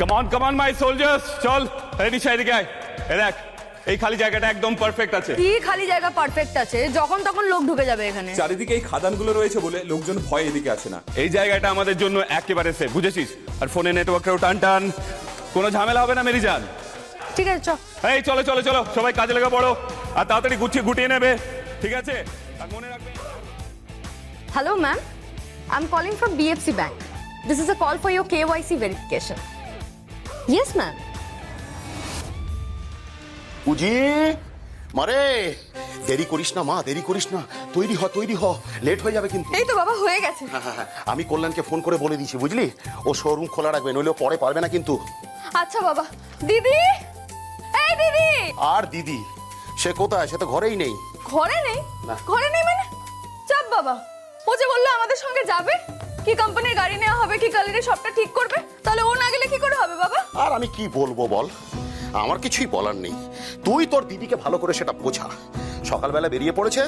কমান কমান মাই সোলজার্স চল এদিকে এদিকে আয়। এ দেখ এই খালি জায়গাটা একদম পারফেক্ট আছে। কি খালি জায়গা পারফেক্ট আছে? যখন তখন লোক ঢুকে যাবে এখানে। চারিদিকে এই খাদানগুলো রয়েছে বলে লোকজন ভয় এদিকে আসে না। এই জায়গাটা আমাদের জন্য একেবারে সেফ বুঝেছিস? আর ফোনে নেটওয়ার্কেও টান টান। কোনো ঝামেলা হবে না মেরি জান ঠিক আছে চ। এই চলো চলো চলো সবাই কাজে লেগে পড়ো। আর তাড়াতাড়ি গুছিয়ে গুটিয়ে নেবে ঠিক আছে? আর মনে রাখবে Hello, ma'am. I'm calling from BFC Bank. This is a call for your KYC verification. Yes, ma'am. পুজি? মারে দেরি করিস না মা দেরি করিস না। তৈরি হ তৈরি হ। লেট হয়ে যাবে কিন্তু। এই তো বাবা হয়ে গেছে। হ্যাঁ, হ্যাঁ, হ্যাঁ। আমি কল্যাণকে ফোন করে বলে দিয়েছি বুঝলি? ও শোরুম খোলা রাখবে নইলে পরে পারবে না কিন্তু। আচ্ছা বাবা। দিদি! এই দিদি! আর দিদি? সে কোথায়? সে তো ঘরেই নেই। ঘরে নেই। ঘরে নেই মানে? চাপ বাবা। ও যে বলল আমাদের সঙ্গে যাবে? কি কোম্পানির গাড়ি নেওয়া হবে কি কালারে সবটা ঠিক করবে? তাহলে ও না গেলে কি করে হবে বাবা? আর আমি কি বলব বল? আমার কিছুই বলার নেই। তুই তোর দিদিকে ভালো করে সেটা বোঝা। সকালবেলা বেরিয়ে পড়েছে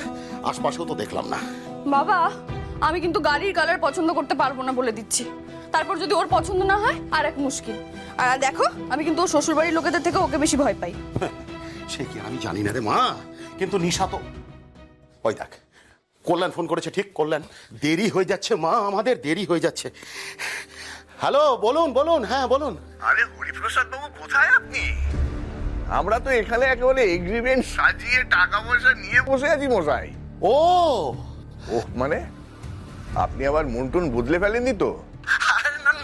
আশপাশেও তো দেখলাম না। বাবা আমি কিন্তু গাড়ির কালার পছন্দ করতে পারব না বলে দিচ্ছি। তারপর যদি ওর পছন্দ না হয় আর এক মুশকিল। আর দেখো আমি কিন্তু ওর শ্বশুরবাড়ির লোকেদের থেকে ওকে বেশি ভয় পাই। সে কি আমি জানি না রে মা কিন্তু নিশা তো ওই দেখ। কল্যাণ ফোন করেছে ঠিক? কল্যাণ দেরি হয়ে যাচ্ছে মা আমাদের দেরি হয়ে যাচ্ছে। হ্যালো বলুন বলুন হ্যাঁ বলুন। আরে হরিপ্রসাদ বাবু কোথায় আপনি? আমরা তো এখানে একেবারে এগ্রিমেন্ট সাজিয়ে টাকা পয়সা নিয়ে বসে আছি মশাই। ও! ওহ মানে? আপনি আবার মন টুন বদলে ফেলেননি তো?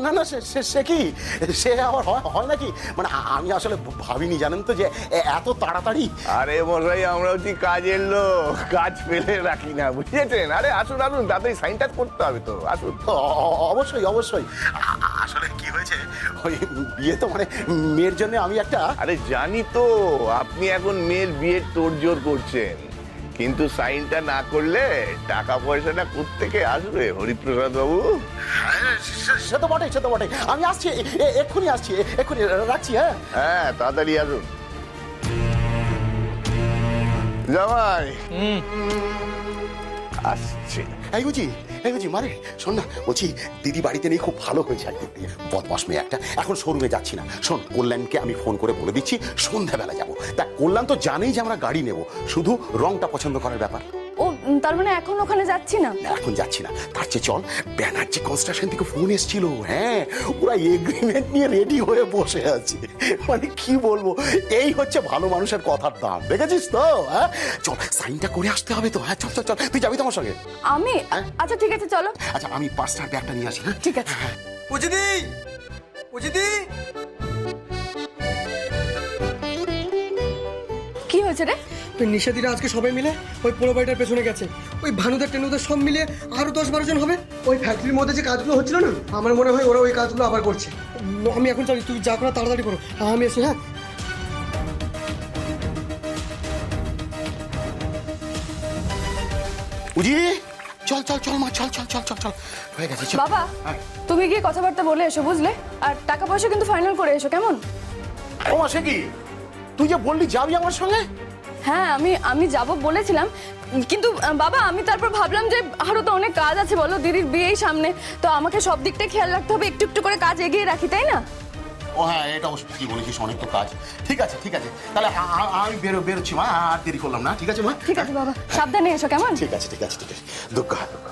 না না সে- সে- কি? সে আবার হয় নাকি? মানে আমি আসলে ভাবিনি জানেন তো যে এত তাড়াতাড়ি? আরে মশাই আমরা হচ্ছি কাজের লোক। কাজ ফেলে রাখি না বুঝেছেন? আরে আসুন আসুন তাড়াতাড়ি সাইনটা করতে হবে তো আসুন। অবশ্যই অবশ্যই। আসলে কি হয়েছে? ওই বিয়ে তো মানে মেয়ের জন্য আমি একটা আরে জানি তো আপনি এখন মেয়ের বিয়ের তোড়জোড় করছেন। কিন্তু সাইনটা না করলে টাকা পয়সাটা কোত্থেকে আসবে হরিপ্রসাদ বাবু? হ্যাঁ, সে- তো বটে সে তো বটে আমি আসছি এক্ষুনি আসছি এক্ষুনি রাখছি হ্যাঁ? হ্যাঁ তাড়াতাড়ি আসুন। জামাই আসছে। এই বুঝি এই মারে, শোন না, বলছি দিদি বাড়িতে নেই, খুব ভালো হয়েছে একদিক দিয়ে বদমাস মেয়ে একটা। এখন শোরুমে যাচ্ছি না। শোন, কল্যাণকে আমি ফোন করে বলে দিচ্ছি, সন্ধ্যাবেলা যাব। তা কল্যাণ তো জানেই যে আমরা গাড়ি নেব। শুধু রংটা পছন্দ করার ব্যাপার। তার মানে এখন ওখানে যাচ্ছি না? এখন যাচ্ছি না। তার চেয়ে চল ব্যানার্জি কনস্ট্রাকশন থেকে ফোন এসেছিল। হ্যাঁ ওরা এগ্রিমেন্ট নিয়ে রেডি হয়ে বসে আছে। মানে কি বলব? এই হচ্ছে ভালো মানুষের কথার দাম। দেখেছিস তো? হ্যাঁ? চল সাইনটা করে আসতে হবে তো। হ্যাঁ চল চল চল। তুই যাবি তো আমার সঙ্গে? আমি? হ্যাঁ? আচ্ছা ঠিক আছে চলো। আচ্ছা আমি পাঁচটার ব্যাগটা নিয়ে আসি হ্যাঁ? ঠিক আছে। পুজিদি! পুজিদি! কি হয়েছে রে? ওই নিষেধিরা আজকে সবাই মিলে ওই পোলো বাড়িটার পেছনে গেছে। ওই ভানুদের টেনুদের সব মিলিয়ে আরও দশ বারো জন হবে। ওই ফ্যাক্টরির মধ্যে যে কাজগুলো হচ্ছিল না আমার মনে হয় ওরা ওই কাজগুলো আবার করছে। আমি এখন চলি তুই যা করো তাড়াতাড়ি করো। আমি এসে হ্যাঁ? উজি চল চল চল মা চল চল চল চল চল। হয়ে গেছে চল। বাবা হ্যাঁ। তুমি গিয়ে কথাবার্তা বলে এসো বুঝলে? আর টাকা পয়সা কিন্তু ফাইনাল করে এসো কেমন? ও মা সে কি? তুই যে বললি যাবি আমার সঙ্গে? হ্যাঁ আমি আমি যাব বলেছিলাম। কিন্তু বাবা আমি তারপর ভাবলাম যে আরও তো অনেক কাজ আছে বলো দিদির বিয়েই সামনে। তো আমাকে সব দিকটাই খেয়াল রাখতে হবে একটু একটু করে কাজ এগিয়ে রাখি তাই না? ও হ্যাঁ এটা অবশ্য কি বলেছিস অনেক তো কাজ। ঠিক আছে ঠিক আছে। তাহলে আমি বেরো বেরোচ্ছি মা আর দেরি করলাম না ঠিক আছে মা? ঠিক আছে বাবা সাবধানে এসো কেমন? ঠিক আছে ঠিক আছে ঠিক আছে। দুঃখ দুঃখ।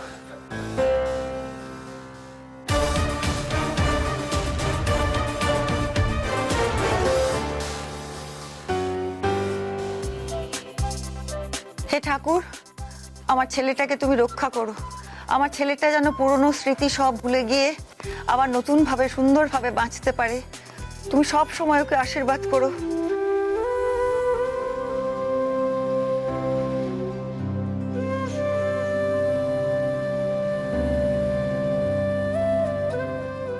ঠাকুর, আমার ছেলেটাকে তুমি রক্ষা করো। আমার ছেলেটা যেন পুরনো স্মৃতি সব ভুলে গিয়ে আবার নতুনভাবে, সুন্দরভাবে বাঁচতে পারে। তুমি সব সময় ওকে আশীর্বাদ করো।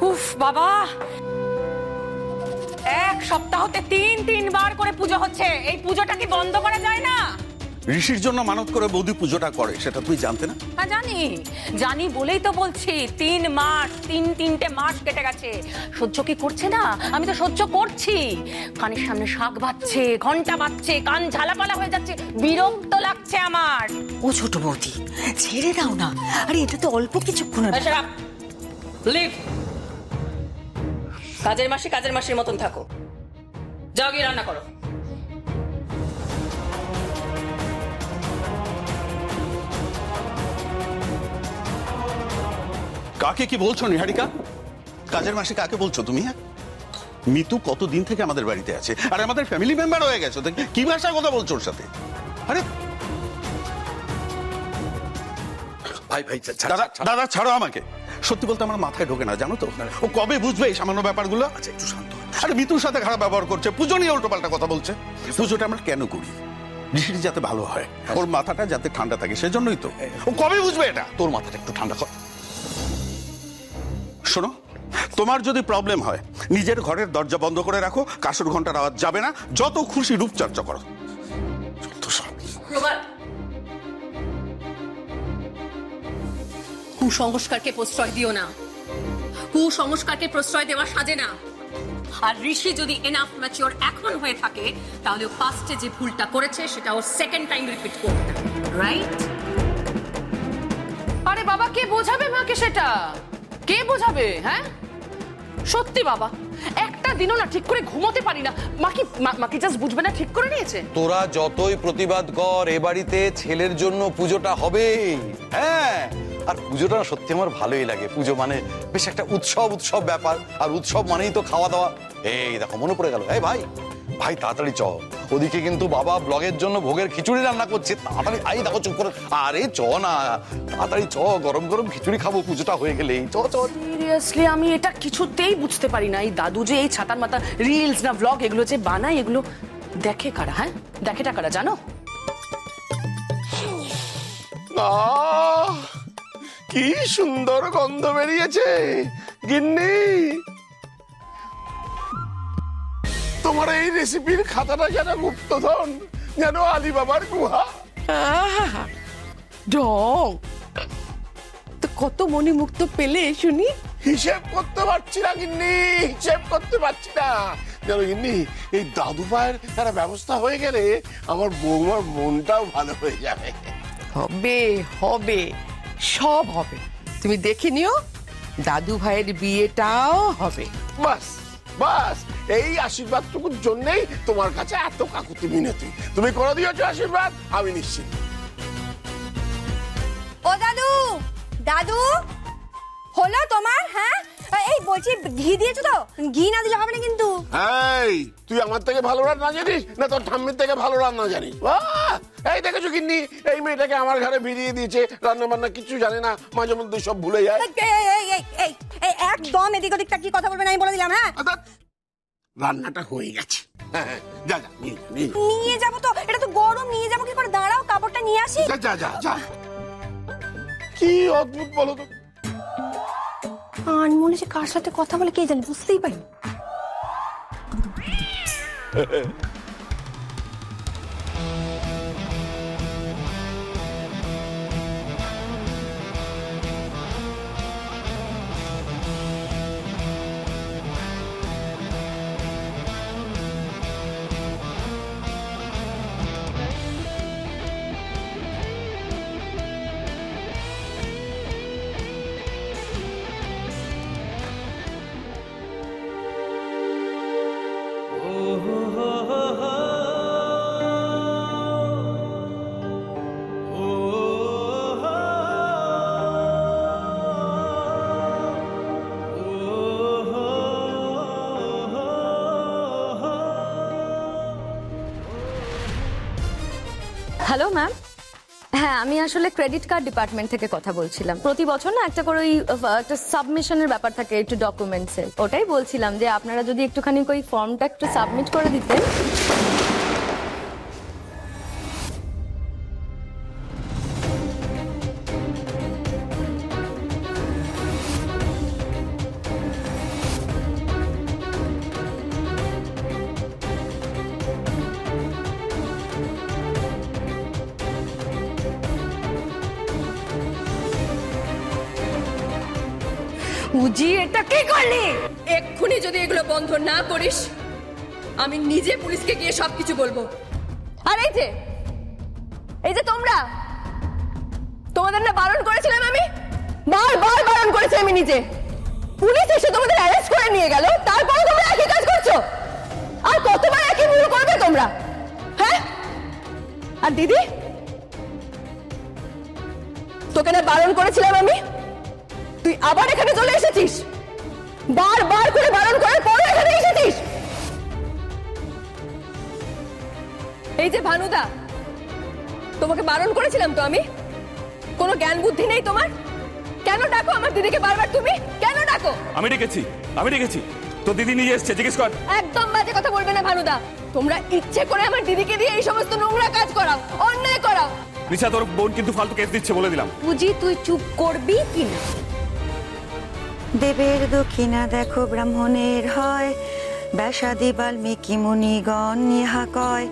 উফ, বাবা! এক সপ্তাহতে তিন তিনবার করে পুজো হচ্ছে। এই পুজোটা কি বন্ধ করা যায় না? ঋষির জন্য মানত করে বৌদি পুজোটা করে সেটা তুই জানতে না? হ্যাঁ জানি। জানি বলেই তো বলছি তিন মাস তিন তিনটে মাস কেটে গেছে। সহ্য কি করছে না? আমি তো সহ্য করছি। কানের সামনে শাক বাজছে ঘণ্টা বাজছে কান ঝালাপালা হয়ে যাচ্ছে বিরক্ত লাগছে আমার। ও ছোট বৌদি ছেড়ে দাও না। আরে এটা তো অল্প কিছুক্ষণের লিভ কাজের মাসে কাজের মাসের মতন থাকো। যাও গিয়ে রান্না করো। কাকে কি বলছো নিহারিকা? কাজের মাসে কাকে বলছো তুমি হ্যাঁ? মিতু কতদিন থেকে আমাদের বাড়িতে আছে? আর আমাদের ফ্যামিলি মেম্বার হয়ে গেছো কি ভাষায় কথা বলছো ওর সাথে? আরে! ভাই ভাই দাদা। দাদা ছাড়ো আমাকে। সত্যি বলতে আমার মাথায় ঢোকে না জানো তো? ও কবে বুঝবে এই সামান্য ব্যাপারগুলো? আচ্ছা একটু শান্ত আরে মিতুর সাথে খারাপ ব্যবহার করছে পুজো নিয়ে উল্টো পাল্টা কথা বলছে। পুজোটা আমরা কেন করি? বৃষ্টি যাতে ভালো হয়। ওর মাথাটা যাতে ঠান্ডা থাকে সেজন্যই তো। ও কবে বুঝবে এটা? তোর মাথাটা একটু ঠান্ডা কর। শোনো তোমার যদি প্রবলেম হয় নিজের ঘরের দরজা বন্ধ করে রাখো কাসুর ঘণ্টার আওয়াজ যাবে না যত খুশি রূপচর্চা করো। কুসংস্কারকে প্রশ্রয় দিও না। কুসংস্কারকে প্রশ্রয় দেওয়া সাজে না। আর ঋষি যদি এনাফ ম্যাচিওর এখন হয়ে থাকে তাহলে ফার্স্টে যে ভুলটা করেছে সেটা ও সেকেন্ড টাইম রিপিট করবে। রাইট আরে বাবা কে বোঝাবে মাকে সেটা? কে বোঝাবে হ্যাঁ? সত্যি বাবা, একটা দিনও না ঠিক করে ঘুমোতে পারি না। মা কি, মা- মা জাস্ট বুঝবে না ঠিক করে নিয়েছে? তোরা যতই প্রতিবাদ কর, এ বাড়িতে ছেলের জন্য পুজোটা হবে। হ্যাঁ আর পুজোটা সত্যি আমার ভালোই লাগে। পুজো মানে বেশ একটা উৎসব উৎসব ব্যাপার। আর উৎসব মানেই তো খাওয়া দাওয়া। এই দেখো, মনে পড়ে গেল। এই ভাই ভাই তাড়াতাড়ি চ ওদিকে কিন্তু বাবা ব্লগের জন্য ভোগের খিচুড়ি রান্না করছে। তাড়াতাড়ি আই দেখো চুপ করে। আরে চ না। তাড়াতাড়ি চ গরম গরম খিচুড়ি খাব পুজোটা হয়ে গেলেই। চ চ সিরিয়াসলি আমি এটা কিছুতেই বুঝতে পারি না। এই দাদু যে এই ছাতার মাথা রিলস না ব্লগ এগুলো যে বানায় এগুলো দেখে কারা হ্যাঁ? দেখেটা কারা জানো? কি সুন্দর গন্ধ বেরিয়েছে। গিন্নি তোমার এই রেসিপির খাতাটা যেন গুপ্তধন যেন আলি আলিবাবার গুহা। ডং। তো কত মনি মুক্ত পেলে শুনি? হিসেব করতে পারছি না গিন্নি হিসেব করতে পারছি না। জানো গিন্নি এই দাদু ভাইয়ের একটা ব্যবস্থা হয়ে গেলে আমার বৌমার মনটাও ভালো হয়ে যাবে। হবে হবে সব হবে। তুমি দেখে নিও দাদু ভাইয়ের বিয়েটাও হবে। বাস বাস এই আশীর্বাদটুকুর জন্যই তোমার কাছে এত কাকুতি মিনতি। তুমি করে দিয়েছ আশীর্বাদ আমি নিশ্চিত। ও দাদু দাদু হলো তোমার হ্যাঁ? এই বলছি ঘি দিয়েছ তো? ঘি না দিলে হবে না কিন্তু। এই তুই আমার থেকে ভালো রান্না জানিস না তোর ঠাম্মির থেকে ভালো রান্না জানিস! এই দেখেছ কিন্নি এই মেয়েটাকে আমার ঘরে ভিড়িয়ে দিয়েছে রান্না বান্না কিছু জানে না মাঝে মধ্যে সব ভুলে যায়। একদম এদিক ওদিকটা কি কথা বলবেন আমি বলে দিলাম হ্যাঁ? রান্নাটা হয়ে গেছে। হ্যাঁ, হ্যাঁ, যা যা নিয়ে যা, নিয়ে যা। নিয়ে যাব তো এটা তো গরম নিয়ে যাব কি করে? দাঁড়াও কাপড়টা নিয়ে আসি। যা যা যা যা। কি অদ্ভুত বলো তো। আনমনে যে কার সাথে কথা বলে কে জানে বুঝতেই পারি হ্যালো ম্যাম হ্যাঁ আমি আসলে ক্রেডিট কার্ড ডিপার্টমেন্ট থেকে কথা বলছিলাম। প্রতি বছর না একটা করে ওই একটা সাবমিশনের ব্যাপার থাকে, একটু ডকুমেন্টসের ওটাই বলছিলাম যে আপনারা যদি একটুখানি ওই ফর্মটা একটু সাবমিট করে দিতেন বুঝি এটা কি করলি? এক্ষুনি যদি এগুলো বন্ধ না করিস আমি নিজে পুলিশকে গিয়ে সবকিছু বলব। আর এই যে এই যে তোমরা তোমাদের না বারণ করেছিলাম আমি? বার বার বারণ করেছিলাম আমি নিজে। পুলিশ এসে তোমাদের অ্যারেস্ট করে নিয়ে গেল তারপরে তোমরা একই কাজ করছ? আর কতবার একই ভুল করবে তোমরা? হ্যাঁ? আর দিদি? তোকে না বারণ করেছিলাম আমি? তুই আবার এখানে চলে এসেছিস? বারবার করে বারণ করার পর এখানে এসেছিস? এই যে ভানুদা তোমাকে বারণ করেছিলাম তো আমি? কোনো জ্ঞান বুদ্ধি নেই তোমার? কেন ডাকো আমার দিদিকে বারবার তুমি? কেন ডাকো? আমি ডেকেছি আমি ডেকেছি। তো দিদি নিজে এসছে জিজ্ঞেস কর। একদম বাজে কথা বলবে না ভানুদা। তোমরা ইচ্ছে করে আমার দিদিকে দিয়ে এই সমস্ত নোংরা কাজ করাও অন্যায় করাও। নিশা তোর বোন কিন্তু ফালতু কেস দিচ্ছে বলে দিলাম। বুঝি তুই চুপ করবি কি না? দেবের দক্ষিণা দেখো ব্রাহ্মণের হয়। ব্যাসাদি বাল্মীকি মুনিগণ ইহা কয়,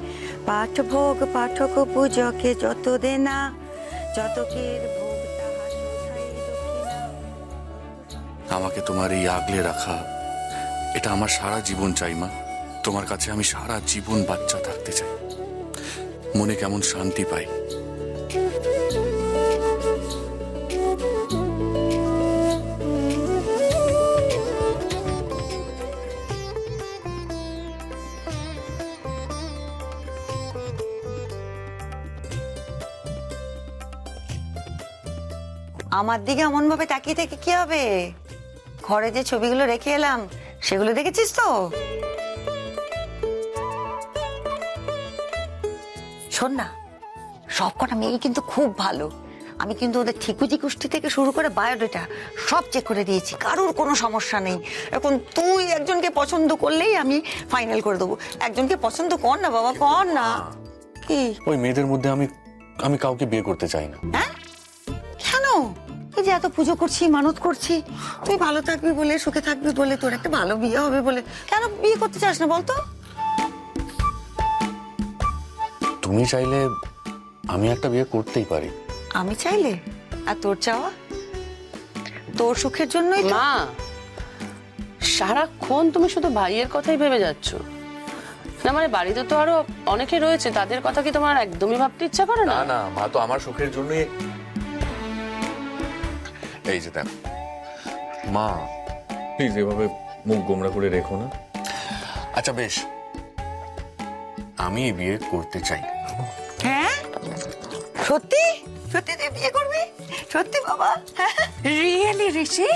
পাঠ ভোগ, পাঠক পূজকে যত দেনা, যতকের ভোগ আমাকে তোমার এই আগলে রাখা, এটা আমার সারা জীবন চাই মা। তোমার কাছে আমি সারা জীবন বাচ্চা থাকতে চাই। মনে কেমন শান্তি পাই। আমার দিকে এমন ভাবে তাকিয়ে থেকে কি হবে? ঘরে যে ছবিগুলো রেখে এলাম সেগুলো দেখেছিস তো? শোন না সব কটা মেয়ে কিন্তু খুব ভালো। আমি কিন্তু ওদের ঠিকুজি কুষ্টি থেকে শুরু করে বায়োডেটা সব চেক করে দিয়েছি কারোর কোনো সমস্যা নেই। এখন তুই একজনকে পছন্দ করলেই আমি ফাইনাল করে দেবো। একজনকে পছন্দ কর না বাবা কর না। কি? ওই মেয়েদের মধ্যে আমি আমি কাউকে বিয়ে করতে চাই না। হ্যাঁ? এই যে এত পুজো করছি মানত করছি তুই ভালো থাকবি বলে সুখে থাকবি বলে তোর একটা ভালো বিয়ে হবে বলে কেন বিয়ে করতে চাস না বলতো তুমি চাইলে আমি একটা বিয়ে করতেই পারি। আমি চাইলে? আর তোর চাওয়া? তোর সুখের জন্যই তো। মা সারাক্ষণ তুমি শুধু ভাইয়ের কথাই ভেবে যাচ্ছ। না মানে বাড়িতে তো আরও অনেকে রয়েছে তাদের কথা কি তোমার একদমই ভাবতে ইচ্ছা করে না? না না মা তো আমার সুখের জন্য এই যে দেখ। মা। প্লিজ এভাবে মুখ গোমরা করে রেখো না। আচ্ছা বেশ। আমি এই বিয়ে করতে চাই। হ্যাঁ? সত্যি? সত্যি তুই বিয়ে করবি? সত্যি বাবা? হ্যাঁ? রিয়েলি ঋষি?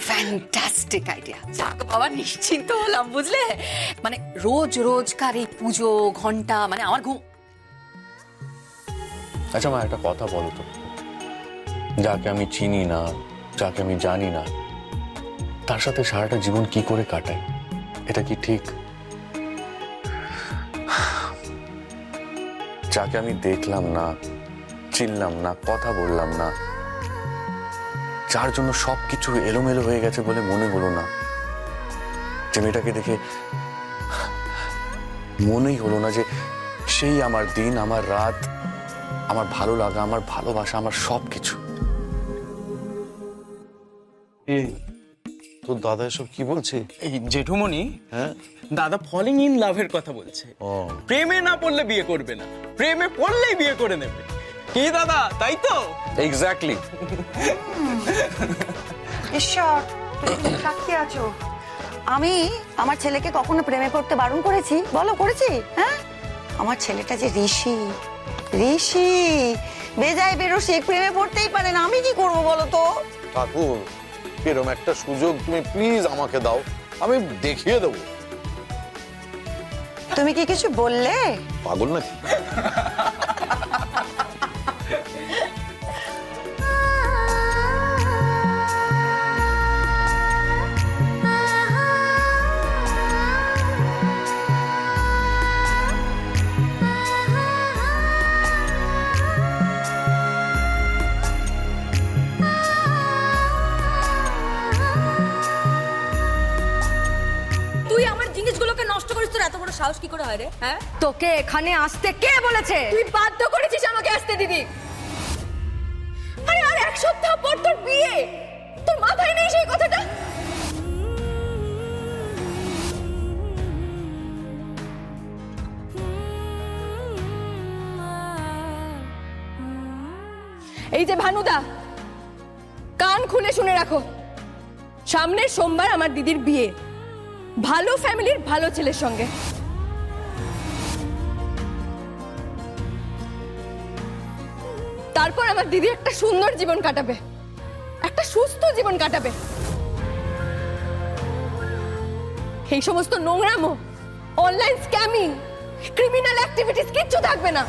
ফ্যান্টাস্টিক আইডিয়া যাক বাবা নিশ্চিন্ত হলাম বুঝলে? মানে রোজ রোজকার এই পুজো ঘণ্টা মানে আমার ঘুম আচ্ছা মা একটা কথা বলো তো। যাকে আমি চিনি না, যাকে আমি জানি না, তার সাথে সারাটা জীবন কি করে কাটাই? এটা কি ঠিক? যাকে আমি দেখলাম না, চিনলাম না, কথা বললাম না, যার জন্য সব কিছু এলোমেলো হয়ে গেছে বলে মনে হলো না, যে মেয়েটাকে দেখে মনেই হলো না যে সেই আমার দিন, আমার রাত, আমার ভালো লাগা, আমার ভালোবাসা, আমার সবকিছু তোর দাদা এসব কি বলছে? এই জেঠুমনি হ্যাঁ। দাদা ফলিং ইন লাভের কথা বলছে। ও। প্রেমে না পড়লে বিয়ে করবে না। প্রেমে পড়লেই বিয়ে করে নেবে। কি দাদা তাই তো? এক্স্যাক্টলি ঈশ্বর তুমি সাক্ষী আছো? আমি আমার ছেলেকে কখনো প্রেমে পড়তে বারণ করেছি? বলো করেছি? হ্যাঁ? আমার ছেলেটা যে ঋষি ঋষি বেজায় বেরোসি প্রেমে পড়তেই পারে না। আমি কি করব বলো তো? ঠাকুর এরকম একটা সুযোগ তুমি প্লিজ আমাকে দাও আমি দেখিয়ে দেবো। তুমি কি কিছু বললে? পাগল নাকি? সাহস কি করে হয় রে হ্যাঁ? তোকে এখানে আসতে কে বলেছে? তুই বাধ্য করেছিস আমাকে আসতে দিদি। আরে আর এক সপ্তাহ পর তোর বিয়ে। তোর মাথায় নেই সেই কথাটা? এই যে ভানুদা কান খুলে শুনে রাখো। সামনের সোমবার আমার দিদির বিয়ে। ভালো ফ্যামিলির ভালো ছেলের সঙ্গে। তারপর আমার দিদি একটা সুন্দর জীবন কাটাবে। একটা সুস্থ জীবন কাটাবে। এই সমস্ত নোংরামো অনলাইন স্ক্যামিং ক্রিমিনাল অ্যাক্টিভিটিস কিচ্ছু থাকবে না।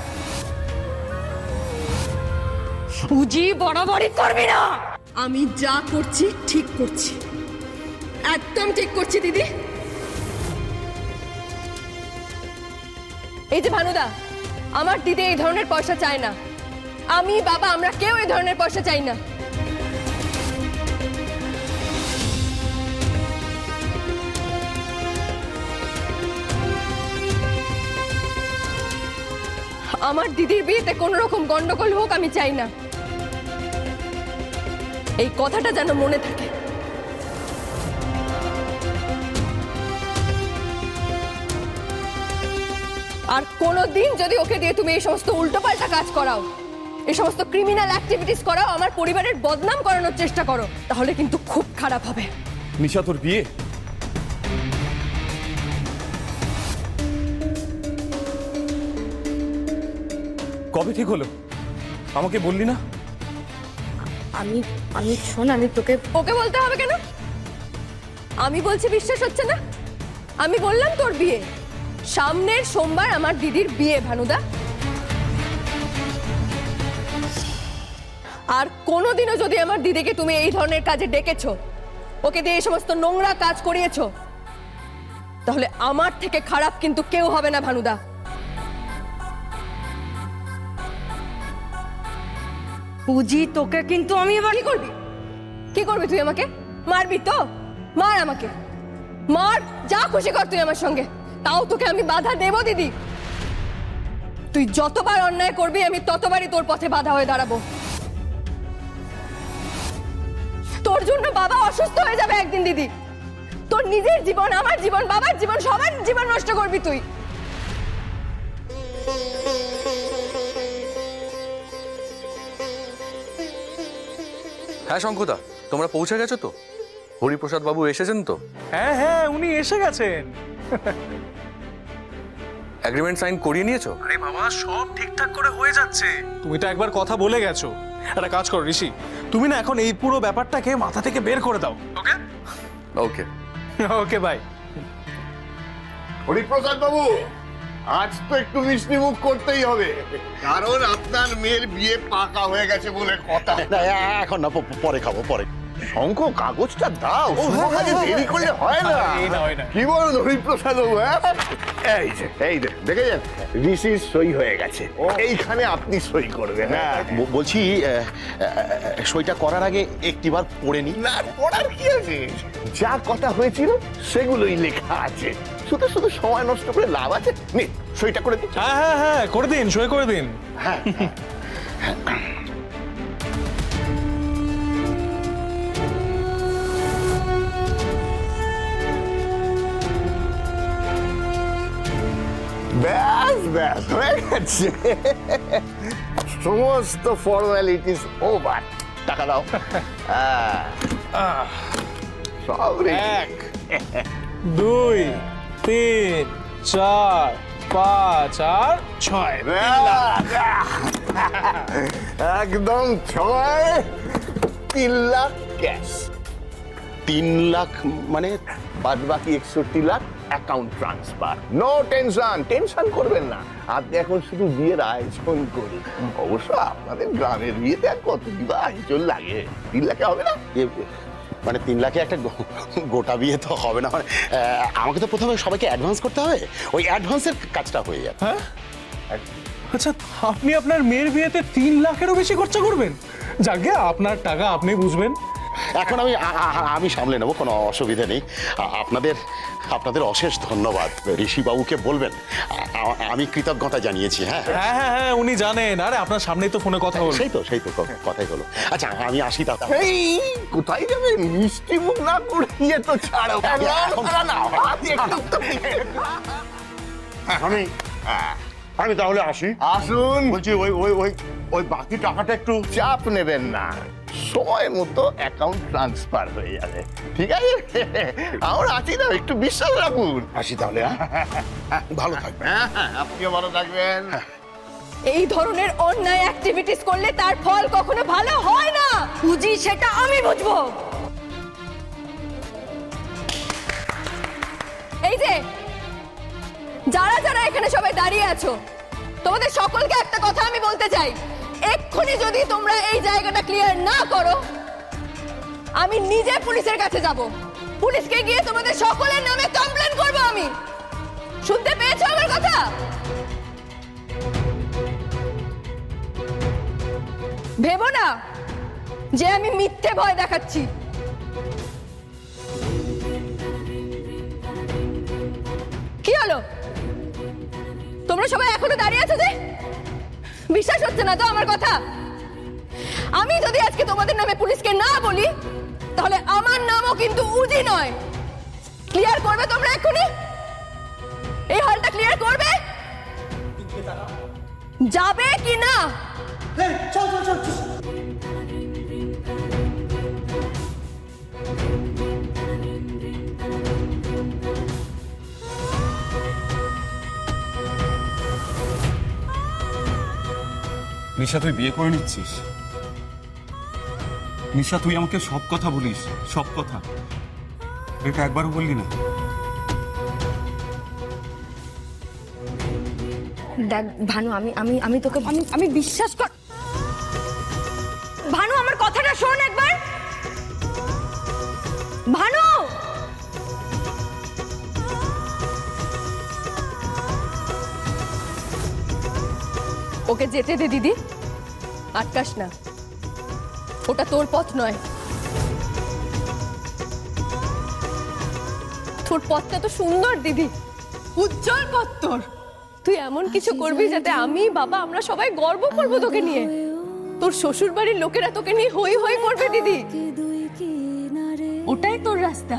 পুজি বরাবরই করবি না। আমি যা করছি ঠিক করছি। একদম ঠিক করছি দিদি। এই যে ভানুদা আমার দিদি এই ধরনের পয়সা চায় না। আমি, বাবা, আমরা কেউ এই ধরনের পয়সা চাই না। আমার দিদির বিয়েতে কোনো রকম গন্ডগোল হোক, আমি চাই না। এই কথাটা যেন মনে থাকে। আর কোনো দিন যদি ওকে দিয়ে তুমি এই সমস্ত উল্টোপাল্টা কাজ করাও। এই সমস্ত ক্রিমিনাল অ্যাক্টিভিটিস করাও আমার পরিবারের বদনাম করানোর চেষ্টা করো তাহলে কিন্তু খুব খারাপ হবে। নিশা তোর বিয়ে? কবে ঠিক হলো? আমাকে বললি না? আমি আমি শোন আমি তোকে ওকে বলতে হবে কেন? আমি বলছি বিশ্বাস হচ্ছে না? আমি বললাম তোর বিয়ে। সামনের সোমবার আমার দিদির বিয়ে ভানুদা। আর কোনোদিনও যদি আমার দিদিকে তুমি এই ধরনের কাজে ডেকেছো ওকে দিয়ে এই সমস্ত নোংরা কাজ করিয়েছো তাহলে আমার থেকে খারাপ কিন্তু কেউ হবে না ভানুদা। পুজি তোকে কিন্তু আমি এবার কি করবি? কি করবি তুই আমাকে? মারবি তো? মার আমাকে। মার যা খুশি কর তুই আমার সঙ্গে। তাও তোকে আমি বাধা দেব দিদি। তুই যতবার অন্যায় করবি আমি ততবারই তোর পথে বাধা হয়ে দাঁড়াবো। তোর জন্য বাবা অসুস্থ হয়ে যাবে একদিন দিদি। তোর নিজের জীবন আমার জীবন বাবার জীবন সবার জীবন নষ্ট করবি তুই। হ্যাঁ শঙ্কুদা তোমরা পৌঁছে গেছো তো? হরিপ্রসাদ বাবু এসেছেন তো? হ্যাঁ হ্যাঁ উনি এসে গেছেন। এগ্রিমেন্ট সাইন করিয়ে নিয়েছো? আরে বাবা সব ঠিকঠাক করে হয়ে যাচ্ছে। তুমি তো একবার কথা বলে গেছো। একটা কাজ করো ঋষি। তুমি না এখন এই পুরো ব্যাপারটাকে মাথা থেকে বের করে দাও। ওকে? ওকে। ওকে বাই হরিপ্রসাদ বাবু আজ তো একটু মিষ্টি মুখ করতেই হবে। কারণ আপনার মেয়ের বিয়ে পাকা হয়ে গেছে বলে কথা। এখন না পরে খাব পরে। শঙ্খ কাগজটা দাও। শুভ কাজে দেরি করলে হয় না। এই না, কি বলুন হরিপ্রসাদ বাবু হ্যাঁ? এই যে এই যে দেখেছেন ঋষির সই হয়ে গেছে। এইখানে আপনি সই করবেন। হ্যাঁ বলছি সইটা করার আগে একটিবার পড়ে নি। না পড়ার কি আছে? যা কথা হয়েছিল সেগুলোই লেখা আছে। শুধু শুধু সময় নষ্ট করে লাভ আছে? নে সইটা করে দিন। হ্যাঁ হ্যাঁ হ্যাঁ করে দিন সই করে দিন। হ্যাঁ। ব্যাস হয়ে গেছে সমস্ত ফর্মালিটিস ওভার টাকা দাও। সব এক দুই তিন চার পাঁচ আর ছয়। একদম ছয়। তিন লাখ ক্যাশ তিন লাখ মানে বাদ বাকি একষট্টি lakh account transfer no tension tension করবেন না। আপনি এখন শুধু বিয়ের আয়োজন করুন অবশ্য আপনাদের গ্রামের বিয়েতে আর কত দিবা আয়োজন লাগে? তিন লাখে হবে না? মানে তিন লাখে একটা গোটা বিয়ে তো হবে না। মানে আমাকে তো প্রথমে সবাইকে অ্যাডভান্স করতে হবে। ওই অ্যাডভান্সের কাজটা হয়ে যাবে। হ্যাঁ? আচ্ছা আপনি আপনার মেয়ের বিয়েতে তিন লাখেরও বেশি খরচা করবেন? যাকে আপনার টাকা আপনি বুঝবেন। এখন আমি আমি সামলে নেব কোনো অসুবিধা নেই। আপনাদের আপনাদের অশেষ ধন্যবাদ। ঋষিবাবুকে বলবেন আমি কৃতজ্ঞতা জানিয়েছি হ্যাঁ? হ্যাঁ হ্যাঁ হ্যাঁ উনি জানেন। আরে আপনার সামনেই তো ফোনে কথা বলবেন সেই তো সেই তো কথাই হলো। আচ্ছা আমি আসি তা এই কোথায় যাবেন মিষ্টি মুখ না করে ইয়ে তো ছাড়ো। না, না, আমি আমি তাহলে আসি। আসুন। বলছি ওই ওই ওই ওই বাকি টাকাটা একটু চাপ নেবেন না। সময় মতো অ্যাকাউন্ট ট্রান্সফার হয়ে যাবে। ঠিক আছে? আমরা আছি না একটু বিশ্বাস রাখুন। আসি তাহলে হ্যাঁ? ভালো থাকবে হ্যাঁ হ্যাঁ আপনিও ভালো থাকবেন। এই ধরনের অন্যায় অ্যাক্টিভিটিস করলে তার ফল কখনো ভালো হয় না। বুঝি সেটা আমি বুঝব। এই যে যারা যারা এখানে সবাই দাঁড়িয়ে আছো তোমাদের সকলকে একটা কথা আমি বলতে চাই। এক্ষুনি যদি তোমরা এই জায়গাটা ক্লিয়ার না করো, আমি নিজে পুলিশের কাছে যাব। পুলিশকে গিয়ে তোমাদের সকলের নামে কমপ্লেন করব আমি। শুনতে পেয়েছ আমার কথা? ভেবো না যে আমি মিথ্যে ভয় দেখাচ্ছি। কি হলো? তোমরা সবাই এখনও দাঁড়িয়ে আছো যে? বিশ্বাস হচ্ছে না তো আমার কথা? আমি যদি আজকে তোমাদের নামে পুলিশকে না বলি, তাহলে আমার নামও কিন্তু উজি নয়। ক্লিয়ার করবে তোমরা এক্ষুনি? এই হলটা ক্লিয়ার করবে? যাবে কি না? চল চল চল। নিশা, তুই বিয়ে করে নিচ্ছিস? নিশা, তুই আমাকে সব কথা বলিস, সব কথা। এটা একবারও বললি না। দেখ, ভানু, আমি আমি আমি তোকে, আমি আমি বিশ্বাস কর। ভানু, আমার কথাটা শোন একবার। ভানু! ওকে যেতে দে, দিদি। আটকাস না। ওটা তোর পথ নয়। তোর পথটা তো সুন্দর দিদি। উজ্জ্বল পথ তোর। তুই এমন কিছু করবি যাতে আমি বাবা আমরা সবাই গর্ব করব তোকে নিয়ে। তোর শ্বশুর বাড়ির লোকেরা তোকে নিয়ে হই হই করবে দিদি। ওটাই তোর রাস্তা।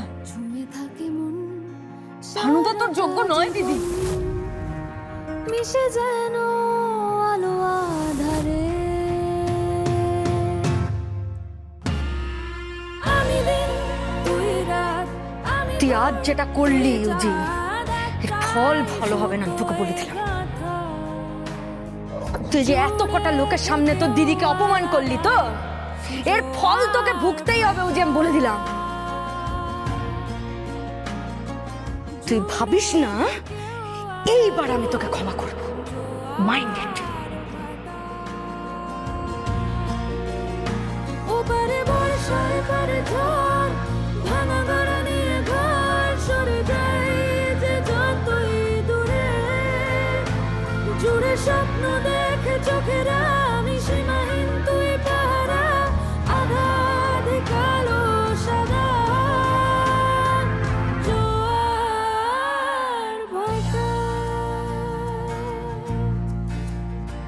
ভানুদা তোর যোগ্য নয় দিদি। মিশে যেন তুই আজ যেটা করলি উজি এর ফল ভালো হবে না। তোকে বলে দিলাম তুই যে এত কটা লোকের সামনে তোর দিদিকে অপমান করলি তো, এর ফল তোকে ভুগতেই হবে যে আমি বলে দিলাম তুই ভাবিস না, এইবার আমি তোকে ক্ষমা করব। মাইন্ডেড ওপারে বর্ষায়